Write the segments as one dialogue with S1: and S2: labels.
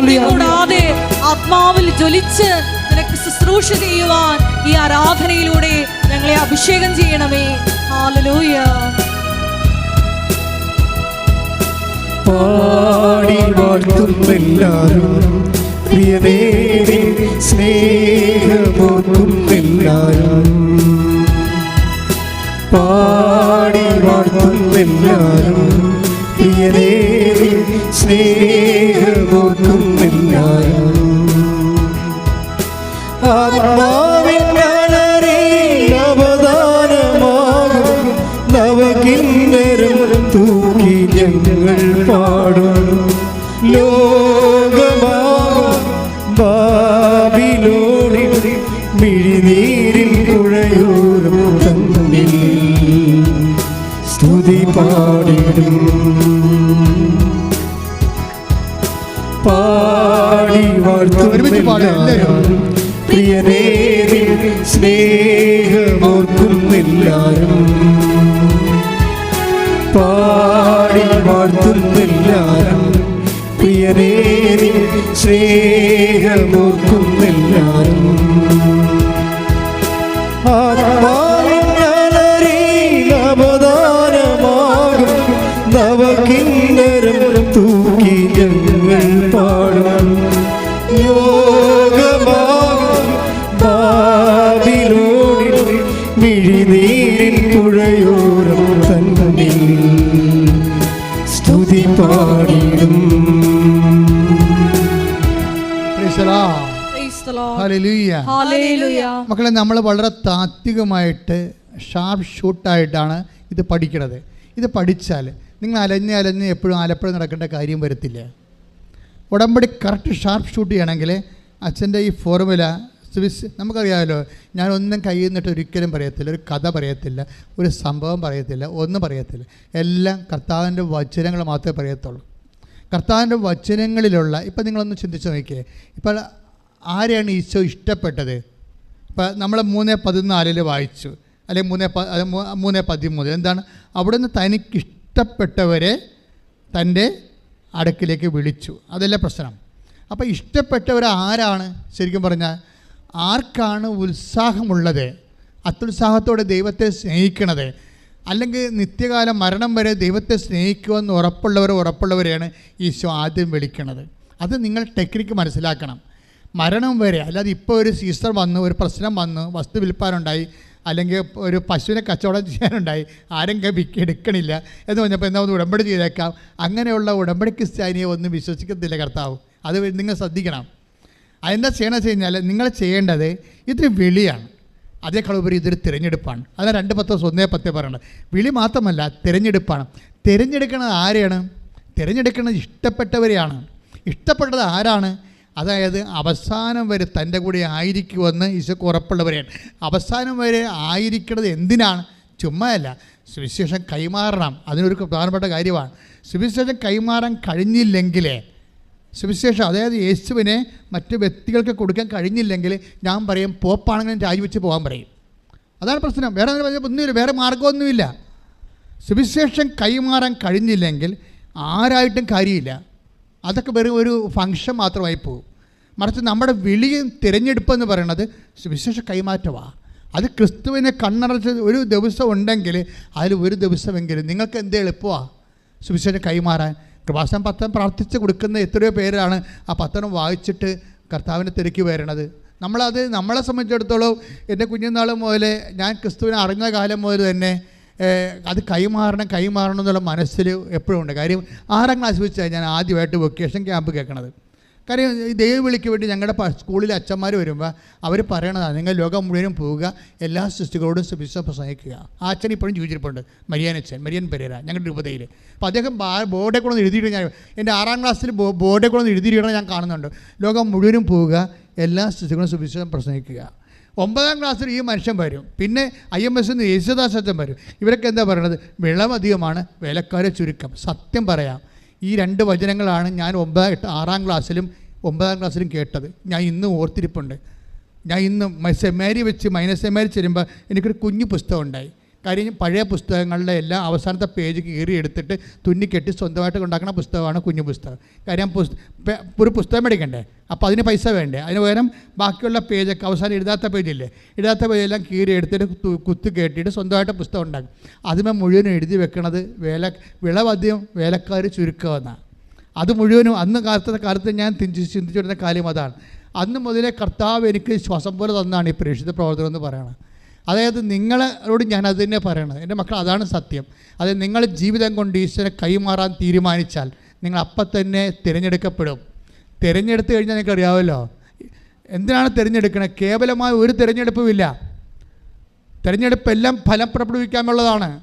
S1: കൂടാതെ ആത്മാവിൽ ജ്വലിച്ച് നിനക്ക് ശുശ്രൂഷ ചെയ്യുവാൻ ഈ ആരാധനയിലൂടെ ഞങ്ങളെ അഭിഷേകം ചെയ്യണമേ. ഹാലലൂയ
S2: പാടി വാഴ്ത്തുന്നെല്ലാരും പ്രിയനേരി സ്നേഹമോർക്കുന്നെല്ലാരും പാടി വാഴ്ത്തുന്നെല്ലാരും പ്രിയനേരി സ്നേഹമോർക്കുന്നെല്ലാരും ആത്മാവിൻ ജ്ഞാനരയിൽ അവദാനമാകും നവകിന്നരം തൂക്കി ഞങ്ങൾ പാടും ലോകമാകും ബാബിലോണിൽ മിഴിനീരിൽ കുഴയോരം തന്നിൽ സ്തുതി പാടിടും. പ്രിയനേരി സ്നേഹമോർക്കുന്നെല്ലാരും പാടി വാഴ്ത്തുന്നെല്ലാരും പ്രിയനേരി സ്നേഹമോർക്കുന്നെല്ലാരും ആത്മാവിൻ
S3: മക്കളെ നമ്മൾ വളരെ താത്വികമായിട്ട് ഷാർപ്പ് ഷൂട്ടായിട്ടാണ് ഇത് പഠിക്കണത്. ഇത് പഠിച്ചാൽ നിങ്ങൾ അലഞ്ഞ് അലഞ്ഞ് എപ്പോഴും ആലപ്പുഴ നടക്കേണ്ട കാര്യം വരത്തില്ല. ഉടമ്പടി കറക്റ്റ് ഷാർപ്പ് ഷൂട്ട് ചെയ്യണമെങ്കിൽ അച്ഛന്റെ ഈ ഫോർമുല സ്വിസ് നമുക്കറിയാമല്ലോ ഞാനൊന്നും കയ്യിൽ നിന്നിട്ട് ഒരിക്കലും പറയത്തില്ല ഒരു കഥ പറയത്തില്ല ഒരു സംഭവം പറയത്തില്ല ഒന്നും പറയത്തില്ല. എല്ലാം കർത്താവിന്റെ വചനങ്ങൾ മാത്രമേ പറയത്തുള്ളൂ. കർത്താവിന്റെ വചനങ്ങളിലുള്ള ഇപ്പം നിങ്ങളൊന്ന് ചിന്തിച്ച് നോക്കിയേ. ഇപ്പോൾ ആരെയാണ് ഈശോ ഇഷ്ടപ്പെട്ടത്? ഇപ്പം നമ്മൾ മൂന്ന് പതിനാലിൽ വായിച്ചു. അല്ലെങ്കിൽ മൂന്ന് മൂന്ന് പതിമൂന്ന് എന്താണ്? അവിടുന്ന് തനിക്ക് ഇഷ്ടപ്പെട്ടവരെ തന്റെ അടുക്കിലേക്ക് വിളിച്ചു. അതല്ല പ്രശ്നം. അപ്പോൾ ഇഷ്ടപ്പെട്ടവർ ആരാണ്? ശരിക്കും പറഞ്ഞാൽ ആർക്കാണ് ഉത്സാഹമുള്ളത്? അത്യുത്സാഹത്തോടെ ദൈവത്തെ സ്നേഹിക്കണത്. അല്ലെങ്കിൽ നിത്യകാലം മരണം വരെ ദൈവത്തെ സ്നേഹിക്കുമെന്ന് ഉറപ്പുള്ളവർ ഉറപ്പുള്ളവരെയാണ് ഈശോ ആദ്യം വിളിക്കണത്. അത് നിങ്ങൾ ടെക്നിക്ക് മനസ്സിലാക്കണം. മരണം വരെ അല്ലാതെ ഇപ്പോൾ ഒരു സീസർ വന്ന് ഒരു പ്രശ്നം വന്ന് വസ്തു വിൽപ്പാനുണ്ടായി അല്ലെങ്കിൽ ഒരു പശുവിനെ കച്ചവടം ചെയ്യാനുണ്ടായി ആരും വിക്ക് എടുക്കണില്ല എന്ന് പറഞ്ഞപ്പോൾ എന്നാ ഒന്ന് ഉടമ്പടി ചെയ്തേക്കാം. അങ്ങനെയുള്ള ഉടമ്പടി ക്രിസ്ത്യാനിയെ ഒന്നും വിശ്വസിക്കത്തില്ല കർത്താവ്. അത് നിങ്ങൾ ശ്രദ്ധിക്കണം. അതെന്താ ചെയ്യണമെന്ന് വെച്ച് കഴിഞ്ഞാൽ നിങ്ങൾ ചെയ്യേണ്ടത് ഇതൊരു വിളിയാണ്. അതേക്കാൾ ഉപരി ഇതൊരു തിരഞ്ഞെടുപ്പാണ്. അതാണ് രണ്ട് പത്ത് ദിവസം ഒന്നേ പത്തേ പറയണത് വിളി മാത്രമല്ല തിരഞ്ഞെടുപ്പാണ്. തിരഞ്ഞെടുക്കുന്നത് ആരെയാണ്? തിരഞ്ഞെടുക്കുന്നത് ഇഷ്ടപ്പെട്ടവരെയാണ്. ഇഷ്ടപ്പെട്ടത് ആരാണ്? അതായത് അവസാനം വരെ തന്റെ കൂടെ ആയിരിക്കുമെന്ന് ഈശോക്ക് ഉറപ്പുള്ളവരെയാണ് അവസാനം വരെ ആയിരിക്കുന്നത് എന്തിനാണ്? ചുമ്മായല്ല. സുവിശേഷം കൈമാറണം. അതിനൊരു പ്രധാനപ്പെട്ട കാര്യമാണ്. സുവിശേഷം കൈമാറാൻ കഴിഞ്ഞില്ലെങ്കിലേ സുവിശേഷം അതായത് യേശുവിനെ മറ്റ് വ്യക്തികൾക്ക് കൊടുക്കാൻ കഴിഞ്ഞില്ലെങ്കിൽ ഞാൻ പറയും പോപ്പാണെങ്കിലും രാജിവെച്ച് പോകാൻ പറയും. അതാണ് പ്രശ്നം. വേറെ ഒന്നുമില്ല വേറെ മാർഗമൊന്നുമില്ല സുവിശേഷം കൈമാറാൻ കഴിഞ്ഞില്ലെങ്കിൽ ആരായിട്ടും കാര്യമില്ല. അതൊക്കെ വെറും ഒരു ഫങ്ഷൻ മാത്രമായി പോകും. മറിച്ച് നമ്മുടെ വിളിയും തിരഞ്ഞെടുപ്പ് എന്ന് പറയുന്നത് വിശേഷ കൈമാറ്റമാണ് അത് ക്രിസ്തുവിനെ കണ്ണടച്ച് ഒരു ദിവസം ഉണ്ടെങ്കിൽ അതിൽ ഒരു ദിവസമെങ്കിലും നിങ്ങൾക്ക് എന്ത് എളുപ്പമാണ് സുവിശേഷം കൈമാറാൻ. കൃപാസം പത്രം പ്രാർത്ഥിച്ച് കൊടുക്കുന്ന എത്രയോ പേരാണ് ആ പത്രം വായിച്ചിട്ട് കർത്താവിനെ തിരക്കി വരണത്. നമ്മളത് നമ്മളെ സംബന്ധിച്ചിടത്തോളം എന്റെ കുഞ്ഞുനാൾ മുതൽ ഞാൻ ക്രിസ്തുവിനെ അറിഞ്ഞ കാലം മുതൽ തന്നെ അത് കൈമാറണം കൈമാറണം എന്നുള്ള മനസ്സിൽ എപ്പോഴും ഉണ്ട്. കാര്യം ആറാം ക്ലാസ് വെച്ചാണ് ഞാൻ ആദ്യമായിട്ട് വൊക്കേഷൻ ക്യാമ്പ് കേൾക്കണത്. കാര്യം ദൈവവിളിക്ക് വേണ്ടി ഞങ്ങളുടെ സ്കൂളിലെ അച്ഛന്മാർ വരുമ്പോൾ അവർ പറയണതാണ് നിങ്ങൾ ലോകം മുഴുവനും പോവുക എല്ലാ സൃഷ്ടികളോടും സുവിശേഷം പ്രസംഗിക്കുക ആ അച്ഛൻ ഇപ്പോഴും ജീവിച്ചിരിപ്പുണ്ട് മരിയൻ അച്ഛൻ മരിയൻ പെരേര ഞങ്ങളുടെ രൂപതയിൽ അപ്പോൾ അദ്ദേഹം ബോർഡെ കൂടെ എഴുതിയിട്ട് ഞാൻ എന്റെ ആറാം ക്ലാസ്സിൽ ബോർഡെ കൂടെ ഒന്ന് എഴുതിയിടണം ഞാൻ കാണുന്നുണ്ട്. ലോകം മുഴുവനും പോവുക എല്ലാ സൃഷ്ടികളും സുവിശേഷം പ്രസംഗിക്കുക. ഒമ്പതാം ക്ലാസ്സിൽ ഈ മനുഷ്യൻ വരും പിന്നെ ഐ എം എസ് യേശുദാസ് അച്ഛൻ വരും. ഇവരൊക്കെ എന്താ പറയണത്? വിളമധികമാണ് വിലക്കാരെ ചുരുക്കം. സത്യം പറയാം. ഈ രണ്ട് വചനങ്ങളാണ് ഞാൻ ഒമ്പതാം എട്ട് ആറാം ക്ലാസ്സിലും ഒമ്പതാം ക്ലാസ്സിലും കേട്ടത്. ഞാൻ ഇന്നും ഓർത്തിരിപ്പുണ്ട്. ഞാൻ ഇന്നും സെമാരി വെച്ച് മൈനസ് സെമാരി ചെല്ലുമ്പോൾ എനിക്കൊരു കുഞ്ഞു പുസ്തകം ഉണ്ടായി. കാര്യം പഴയ പുസ്തകങ്ങളുടെ എല്ലാ അവസാനത്തെ പേജ് കീറി എടുത്തിട്ട് തുന്നിക്കെട്ടി സ്വന്തമായിട്ട് ഉണ്ടാക്കുന്ന പുസ്തകമാണ് കുഞ്ഞു പുസ്തകം. കാര്യം ഒരു പുസ്തകം മേടിക്കണ്ടേ? അപ്പോൾ അതിന് പൈസ വേണ്ടേ? അതിന് പകരം ബാക്കിയുള്ള പേജൊക്കെ അവസാനം എഴുതാത്ത പേജില്ലേ എഴുതാത്ത പേജെല്ലാം കീറി എടുത്തിട്ട് കുത്തു കെട്ടിയിട്ട് സ്വന്തമായിട്ട് പുസ്തകം ഉണ്ടാക്കും. അതിമേ മുഴുവനും എഴുതി വെക്കണത് വേല വിളവധികം വേലക്കാർ ചുരുക്കമെന്നാണ് അത് മുഴുവനും അന്ന് കാലത്തെ കാലത്ത് ഞാൻ ചിന്തിച്ചു വരുന്ന കാര്യം അതാണ്. അന്ന് മുതലേ കർത്താവ് എനിക്ക് ശ്വാസം പോലെ തന്നാണ് ഈ പ്രേക്ഷിത പ്രവർത്തനം എന്ന് പറയണത്. അതായത് നിങ്ങളോട് ഞാൻ അത് തന്നെ പറയണത്. എന്റെ മക്കൾ അതാണ് സത്യം. അതായത് നിങ്ങൾ ജീവിതം കൊണ്ട് ഈശ്വരനെ കൈമാറാൻ തീരുമാനിച്ചാൽ നിങ്ങൾ അപ്പം തന്നെ തിരഞ്ഞെടുക്കപ്പെടും. തിരഞ്ഞെടുത്ത് കഴിഞ്ഞാൽ നിങ്ങൾക്ക് അറിയാമല്ലോ എന്തിനാണ് തിരഞ്ഞെടുക്കണത്? കേവലമായ ഒരു തിരഞ്ഞെടുപ്പുമില്ല. തിരഞ്ഞെടുപ്പെല്ലാം ഫലം പുറപ്പെടുവിക്കാനുള്ളതാണ്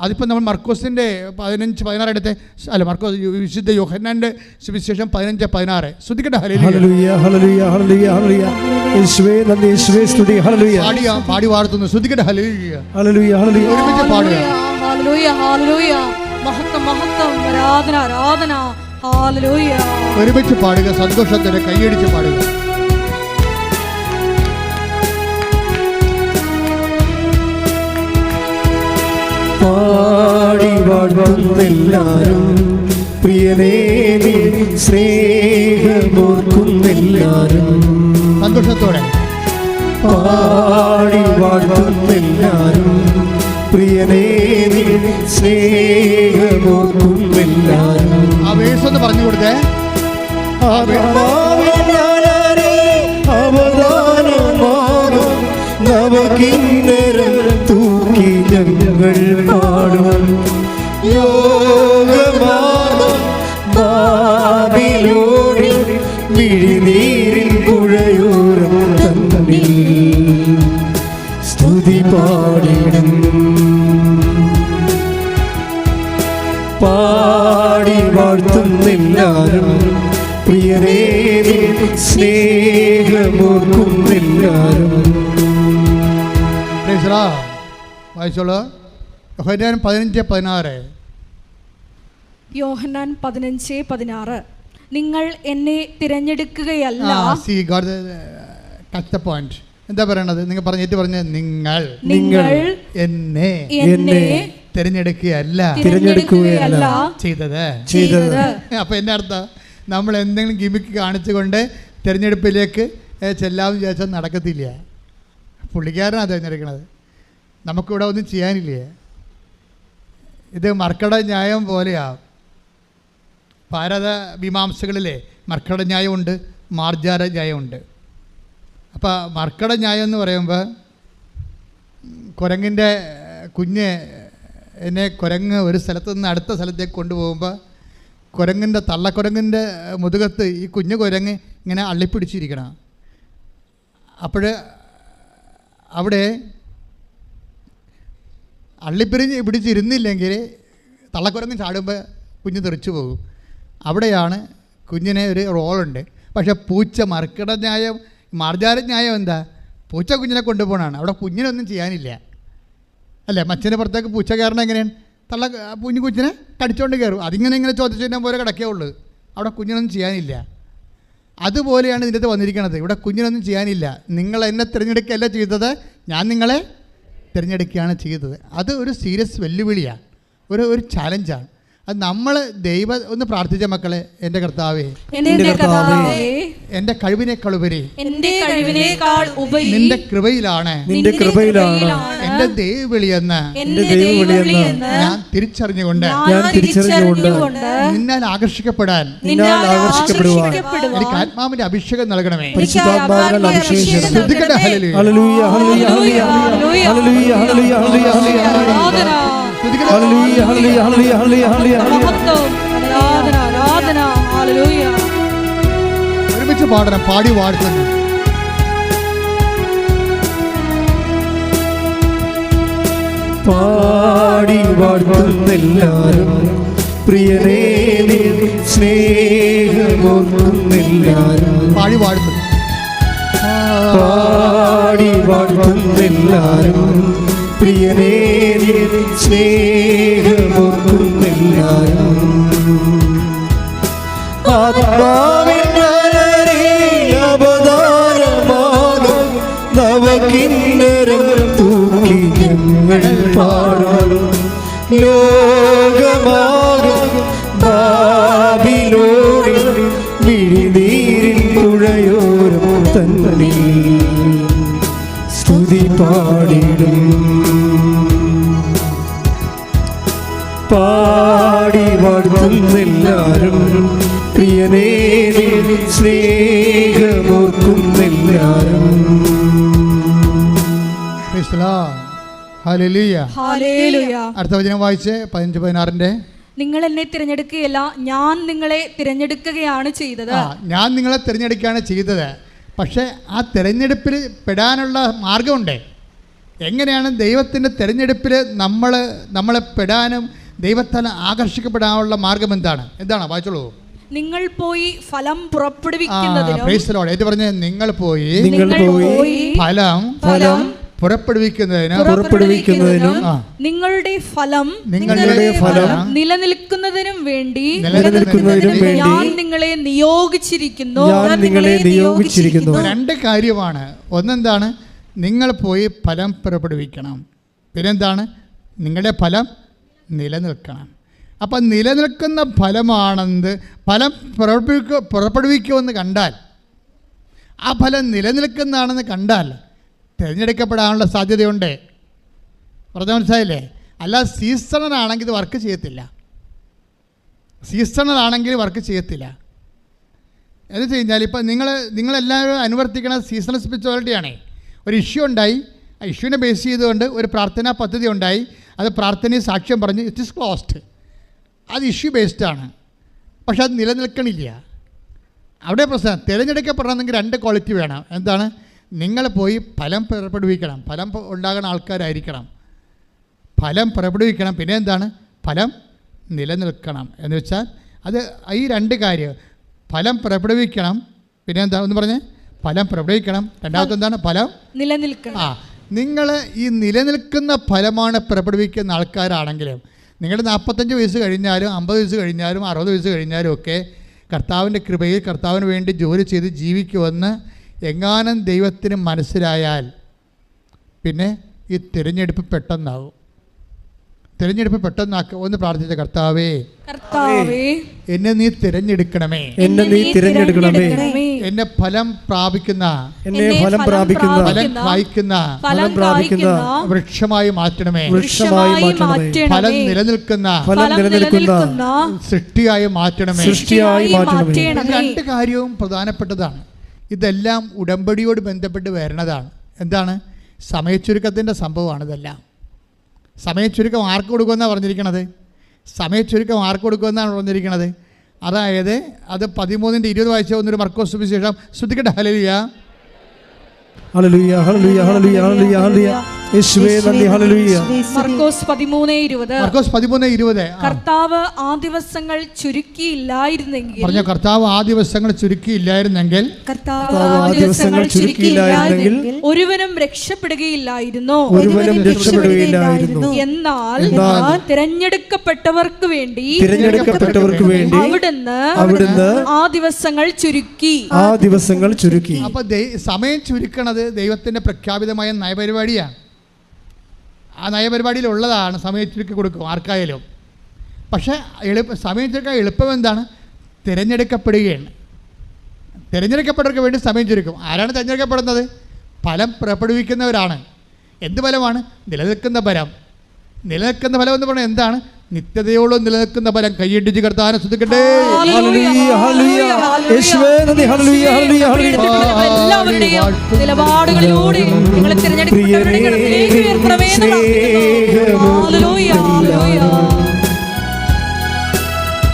S3: അതിപ്പോൾ നമ്മൾ മർക്കോസിന്റെ പതിനഞ്ച് പതിനാറ് എടുത്ത്. അല്ല മർക്കോസ് വിശുദ്ധ യോഹന്നാന്റെ സുവിശേഷം പതിനഞ്ച് പതിനാറ്. ശ്രദ്ധിക്കട്ടെ പാടി പാടുക. ഒരുമിച്ച് പാടുക സന്തോഷത്തിന് കൈയടിച്ച് പാടുക.
S2: പാടി വാഴ്ത്തുന്നെല്ലാരും പ്രിയനേ സ്നേഹമോർക്കുന്നെല്ലാരും.
S3: സന്തോഷത്തോടെ.
S2: പാടി വാഴ്ത്തുന്നെല്ലാരും. പ്രിയനേ സ്നേഹമോർക്കുന്നെല്ലാരും.
S3: ആ വേഴ്സ് ഒന്ന് പറഞ്ഞു കൊടുത്തേ.
S2: അവദാനമാകും നവകിന്നരം തൂക്കി ഞങ്ങൾ
S3: വായിച്ചോളൂ. യോഹന്നാൻ പതിനഞ്ച് പതിനാറ്.
S1: യോഹന്നാൻ പതിനഞ്ച് പതിനാറ്. നിങ്ങൾ എന്നെ തിരഞ്ഞെടുക്കുകയല്ല.
S3: പോയിന്റ് എന്താ പറയണത്? നിങ്ങൾ പറഞ്ഞിട്ട് പറഞ്ഞ നിങ്ങൾ.
S1: നിങ്ങൾ
S3: എന്നെ
S1: എന്നെ
S3: തിരഞ്ഞെടുക്കുകയല്ല.
S1: തിരഞ്ഞെടുക്കുകയല്ല
S3: ചെയ്തത്.
S2: ചെയ്തത്.
S3: അപ്പൊ എന്റെ അർത്ഥം? നമ്മൾ എന്തെങ്കിലും ഗിമിക്ക് കാണിച്ചുകൊണ്ട് തിരഞ്ഞെടുപ്പിലേക്ക് ചെല്ലാമെന്ന് വിചാരിച്ചാൽ നടക്കത്തില്ല. പുള്ളിക്കാരനാണ് തിരഞ്ഞെടുക്കണത്. നമുക്കിവിടെ ഒന്നും ചെയ്യാനില്ലേ? ഇത് മർക്കട ന്യായം പോലെയാ. ഭാരത മീമാംസകളിലെ മർക്കട ന്യായമുണ്ട് മാർജാര ന്യായമുണ്ട്. അപ്പോൾ മർക്കട ന്യായം എന്ന് പറയുമ്പോൾ കുരങ്ങിന്റെ കുഞ്ഞ് എന്നെ കുരങ്ങ് ഒരു സ്ഥലത്ത് നിന്ന് അടുത്ത സ്ഥലത്തേക്ക് കൊണ്ടുപോകുമ്പോൾ കുരങ്ങിന്റെ തള്ളക്കുരങ്ങിന്റെ മുതുകത്ത് ഈ കുഞ്ഞു കുരങ്ങ് ഇങ്ങനെ അള്ളിപ്പിടിച്ചിരിക്കണം. അപ്പോൾ അവിടെ അള്ളിപ്പിരിഞ്ഞ് പിടിച്ചിരുന്നില്ലെങ്കിൽ തള്ളക്കുരങ്ങ് ചാടുമ്പോൾ കുഞ്ഞ് തെറിച്ചു പോകും. അവിടെയാണ് കുഞ്ഞിനെ ഒരു റോളുണ്ട്. പക്ഷെ പൂച്ച മർക്കിട ന്യായം മാർജാര ന്യായം എന്താ? പൂച്ച കുഞ്ഞിനെ കൊണ്ടുപോകണാണ് അവിടെ കുഞ്ഞിനൊന്നും ചെയ്യാനില്ല. അല്ലേ? മച്ചിന്റെ പുറത്തേക്ക് പൂച്ച കയറണം എങ്ങനെയാണ്? തള്ള കുഞ്ഞു കുഞ്ഞിനെ കടിച്ചുകൊണ്ട് കയറും അതിങ്ങനെ ഇങ്ങനെ ചോദിച്ചു പോലെ കിടക്കേ ഉള്ളൂ. അവിടെ കുഞ്ഞിനൊന്നും ചെയ്യാനില്ല. അതുപോലെയാണ് ഇതിന്റെ അകത്ത് വന്നിരിക്കുന്നത് ഇവിടെ കുഞ്ഞിനൊന്നും ചെയ്യാനില്ല. നിങ്ങൾ എന്നെ തിരഞ്ഞെടുക്കുകയല്ല ചെയ്തത്. ഞാൻ നിങ്ങളെ തിരഞ്ഞെടുക്കുകയാണ് ചെയ്തത്. അത് ഒരു സീരിയസ് വെല്ലുവിളിയാണ് ഒരു ഒരു ചാലഞ്ചാണ് അത് നമ്മൾ ദൈവ ഒന്ന് പ്രാർത്ഥിച്ച മക്കളെ എന്റെ കർത്താവേ.
S1: എന്റെ കർത്താവേ. എന്റെ കഴിവിനേക്കാൾ ഉപരി
S3: നിന്റെ കൃപയിലാണ്.
S2: നിന്റെ കൃപയിലാണ്.
S3: എന്റെ ദൈവവിളിയെന്ന്
S1: എന്റെ
S2: ദൈവവിളിയെന്ന്
S3: ഞാൻ തിരിച്ചറിഞ്ഞുകൊണ്ട്
S2: ഞാൻ തിരിച്ചറിഞ്ഞുകൊണ്ട്
S3: നിന്നാൽ ആകർഷിക്കപ്പെടാൻ
S2: നിന്നാൽ ആകർഷിക്കപ്പെടുവാൻ
S3: എനിക്ക് ആത്മാവിന്റെ അഭിഷേകം നൽകണമേ.
S2: പരിശുദ്ധാത്മാവിനാൽ അഭിഷേകം
S3: ശ്രദ്ധിക്കട്ടെ? ഹല്ലേലൂയ.
S2: ഹല്ലേലൂയ ഹല്ലേലൂയ ഹല്ലേലൂയ. ഹല്ലേലൂയ ഹല്ലേലൂയ ഹല്ലേലൂയ ഹല്ലേലൂയ
S3: ശ്രദ്ധിക്കട്ടെ.
S2: ഹല്ലേലൂയ ഹല്ലേലൂയ ഹല്ലേലൂയ ഹല്ലേലൂയ ഹല്ലേലൂയ
S1: മഹത്വം ആരാധന ആരാധന ഹല്ലേലൂയ
S3: ഒരുമിച്ച് പാടണം പാടി വാഴ്ത്തുന്നു
S2: പാടി വാഴ്ത്തുന്നെല്ലാരും. പ്രിയനേ നീ സ്നേഹമൊന്നുന്നെല്ലാരും
S3: പാടി വാഴ്ത്തുന്നു
S2: പാടി വാഴ്ത്തുന്നെല്ലാരും. പ്രിയനേ ആത്മാവിനാലേ അവതാരമാകും നവകിന്നരം നിൻ സ്നേഹമോർക്കുന്നെല്ലാരും
S3: അടുത്ത വചനം വായിച്ച് പതിനഞ്ച് പതിനാറിന്റെ
S1: നിങ്ങൾ എന്നെ തിരഞ്ഞെടുക്കുകയല്ല ഞാൻ നിങ്ങളെ തിരഞ്ഞെടുക്കുകയാണ് ചെയ്തത്.
S3: ആ ഞാൻ നിങ്ങളെ തിരഞ്ഞെടുക്കുകയാണ് ചെയ്തത്. പക്ഷേ ആ തിരഞ്ഞെടുപ്പിൽ പെടാനുള്ള മാർഗമുണ്ട്. എങ്ങനെയാണ് ദൈവത്തിന്റെ തിരഞ്ഞെടുപ്പിൽ നമ്മൾ നമ്മളെ പെടാനും ദൈവത്താൽ ആകർഷിക്കപ്പെടാനുള്ള മാർഗം എന്താണ്? എന്താണ്? വായിച്ചോളൂ.
S1: നിങ്ങൾ പോയി ഫലം പുറപ്പെടുവിക്കുന്നതിനും
S3: പറഞ്ഞ ഏറ്റു പറഞ്ഞ് നിങ്ങൾ പോയി
S2: നിങ്ങൾ പോയി
S3: ഫലം
S1: ഫലം
S3: പുറപ്പെടുവിക്കുന്നതിന്
S1: പുറപ്പെടുവിക്കുന്നതിനും നിങ്ങളുടെ ഫലം
S3: നിങ്ങളുടെ ഫലം
S1: നിലനിൽക്കുന്നതിനും വേണ്ടി
S2: നിലനിൽക്കുന്നതിനും വേണ്ടി
S1: ഞാൻ നിങ്ങളെ നിയോഗിച്ചിരിക്കുന്നു.
S2: ഞാൻ നിങ്ങളെ നിയോഗിച്ചിരിക്കുന്നു.
S3: രണ്ട് കാര്യമാണ്. ഒന്നെന്താണ്? നിങ്ങൾ പോയി ഫലം പുറപ്പെടുവിക്കണം. പിന്നെന്താണ്? നിങ്ങളുടെ ഫലം നിലനിൽക്കണം. അപ്പം നിലനിൽക്കുന്ന ഫലമാണെന്ന് ഫലം പുറപ്പെടുവിക്ക പുറപ്പെടുവിക്കുമെന്ന് കണ്ടാൽ. ആ ഫലം നിലനിൽക്കുന്നതാണെന്ന് കണ്ടാൽ തിരഞ്ഞെടുക്കപ്പെടാനുള്ള സാധ്യതയുണ്ട്. പറഞ്ഞ മനസ്സിലായില്ലേ? അല്ല സീസണലാണെങ്കിൽ ഇത് വർക്ക് ചെയ്യത്തില്ല. സീസണലാണെങ്കിൽ വർക്ക് ചെയ്യത്തില്ല. എന്ന് വെച്ച് കഴിഞ്ഞാൽ ഇപ്പം നിങ്ങൾ നിങ്ങളെല്ലാവരും അനുവർത്തിക്കുന്ന സീസണൽ സ്പിരിച്വാലിറ്റിയാണേ ഒരു ഇഷ്യൂ ഉണ്ടായി. ആ ഇഷ്യൂവിനെ ബേസ് ചെയ്തുകൊണ്ട് ഒരു പ്രാർത്ഥനാ പദ്ധതി ഉണ്ടായി. അത് പ്രാർത്ഥനയും സാക്ഷ്യം പറഞ്ഞ് ഇറ്റ് ഇസ് ക്ലോസ്ഡ് അത് ഇഷ്യൂ ബേസ്ഡാണ് പക്ഷെ അത് നിലനിൽക്കണില്ല. അവിടെ പ്രശ്നം തിരഞ്ഞെടുക്കപ്പെടണമെങ്കിൽ രണ്ട് ക്വാളിറ്റി വേണം. എന്താണ്? നിങ്ങൾ പോയി ഫലം പുറപ്പെടുവിക്കണം. ഫലം ഉണ്ടാകുന്ന ആൾക്കാരായിരിക്കണം. ഫലം പുറപ്പെടുവിക്കണം. പിന്നെ എന്താണ്? ഫലം നിലനിൽക്കണം. എന്ന് വെച്ചാൽ അത് ഈ രണ്ട് കാര്യം. ഫലം പുറപ്പെടുവിക്കണം. പിന്നെ എന്താ? ഒന്ന് പറഞ്ഞേ. ഫലം പുറപ്പെടുവിക്കണം. രണ്ടാമത്തെ എന്താണ്? ഫലം
S1: നിലനിൽക്കണം.
S3: ആ നിങ്ങൾ ഈ നിലനിൽക്കുന്ന ഫലമാണ് പുറപ്പെടുവിക്കുന്ന ആൾക്കാരാണെങ്കിലും നിങ്ങൾ നാൽപ്പത്തഞ്ച് വയസ്സ് കഴിഞ്ഞാലും അമ്പത് വയസ്സ് കഴിഞ്ഞാലും അറുപത് വയസ്സ് കഴിഞ്ഞാലും ഒക്കെ കർത്താവിന്റെ കൃപയിൽ കർത്താവിന് വേണ്ടി ജോലി ചെയ്ത് ജീവിക്കുമെന്ന് എങ്ങാനും ദൈവത്തിന് മനസ്സിലായാൽ പിന്നെ ഈ തിരഞ്ഞെടുപ്പ് പെട്ടെന്നാവും. തിരഞ്ഞെടുപ്പ് പെട്ടെന്നാക്കുക ഒന്ന് പ്രാർത്ഥിച്ച കർത്താവേ
S1: കർത്താവേ
S3: എന്നെ നീ തിരഞ്ഞെടുക്കണമേ.
S2: എന്നെ നീ തിരഞ്ഞെടുക്കണമേ.
S3: എന്നെ ഫലം പ്രാപിക്കുന്ന
S2: എന്നെ ഫലം പ്രാപിക്കുന്ന
S3: ഫലം കായ്ക്കുന്ന
S1: ഫലം
S2: പ്രാപിക്കുന്ന
S3: വൃക്ഷമായി മാറ്റണമേ.
S2: വൃക്ഷമായി മാറ്റണമേ.
S3: ഫലം നിലനിൽക്കുന്ന
S2: ഫലം നിലനിൽക്കുന്ന
S3: സൃഷ്ടിയായി മാറ്റണമേ.
S2: സൃഷ്ടിയായി മാറ്റണമേ.
S3: രണ്ട് കാര്യവും പ്രധാനപ്പെട്ടതാണ്. ഇതെല്ലാം ഉടമ്പടിയോട് ബന്ധപ്പെട്ട് വരണതാണ് എന്താണ്? സമയച്ചുരുക്കത്തിന്റെ സംഭവമാണ് ഇതെല്ലാം സമയച്ചുരുക്കം ആർക്ക് കൊടുക്കുമെന്നാണ് പറഞ്ഞിരിക്കണത്? സമയച്ചുരുക്കം ആർക്ക് കൊടുക്കുമെന്നാണ് പറഞ്ഞിരിക്കണത്? അതായത് അത് പതിമൂന്നിന്റെ ഇരുപത് വായിച്ച ഒന്നൊരു മർക്കോസ് സുവിശേഷം. ശ്രദ്ധിക്കട്ടെ ഹലലിയ
S1: കർത്താവ് ആ ദിവസങ്ങൾ ചുരുക്കിയില്ലായിരുന്നെങ്കിൽ
S3: പറഞ്ഞ കർത്താവ് ആ ദിവസങ്ങൾ ചുരുക്കിയില്ലായിരുന്നെങ്കിൽ
S1: കർത്താവ്
S2: ആ ദിവസങ്ങൾ ചുരുക്കിയില്ലായിരുന്നെങ്കിൽ
S1: ഒരുവനും രക്ഷപ്പെടുകയില്ലായിരുന്നു.
S2: ഒരുവനും രക്ഷപ്പെടുകയില്ലായിരുന്നു.
S1: എന്നാൽ തിരഞ്ഞെടുക്കപ്പെട്ടവർക്ക് വേണ്ടി
S2: തിരഞ്ഞെടുക്കപ്പെട്ടവർക്ക് വേണ്ടി
S1: അവിടുന്ന്
S2: അവിടുന്ന്
S1: ആ ദിവസങ്ങൾ ചുരുക്കി.
S2: ആ ദിവസങ്ങൾ ചുരുക്കി.
S3: അപ്പോൾ സമയം ചുരുക്കണത് ദൈവത്തിന്റെ പ്രഖ്യാപിതമായ നയപരിപാടിയാണ്. ആ നയപരിപാടിയിലുള്ളതാണ് സമയത്തിലേക്ക് കൊടുക്കും ആർക്കായാലും. പക്ഷേ എളുപ്പ സമയം ചുരുക്കാൻ എളുപ്പം എന്താണ്? തിരഞ്ഞെടുക്കപ്പെടുകയാണ്. തിരഞ്ഞെടുക്കപ്പെട്ടവർക്ക് വേണ്ടി സമയം ചുരുക്കും. ആരാണ് തിരഞ്ഞെടുക്കപ്പെടുന്നത്? ഫലം പുറപ്പെടുവിക്കുന്നവരാണ്. എന്ത് ഫലമാണ്? നിലനിൽക്കുന്ന ഫലം. നിലനിൽക്കുന്ന ഫലം എന്ന് പറഞ്ഞാൽ എന്താണ്? നിത്യതയോളം നിലനിൽക്കുന്ന ഫലം. കൈയിട്ടിച്ച് കർത്താനെ ശ്രദ്ധിക്കട്ടെ
S1: നിലപാടുകളിലൂടെ നിങ്ങളെ.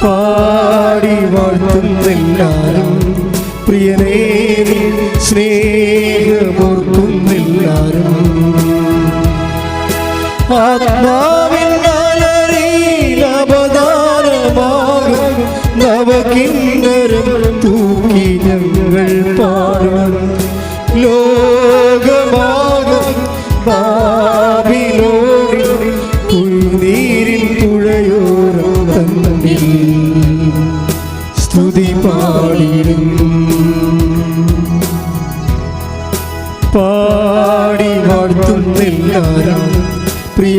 S2: പാടി വാഴ്ത്തുന്നെല്ലാരും. പ്രിയനേ സ്നേഹമോർക്കുന്നെല്ലാരും ആത്മാവിൻ അലറിയിലവതാരമാകും നവകിന്നരം തൂക്കി ഞങ്ങൾ പാടും ലോകമാകും ബാബിലോണിൽ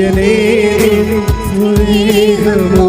S2: സ്നേഹമോർക്കുന്നെല്ലാരും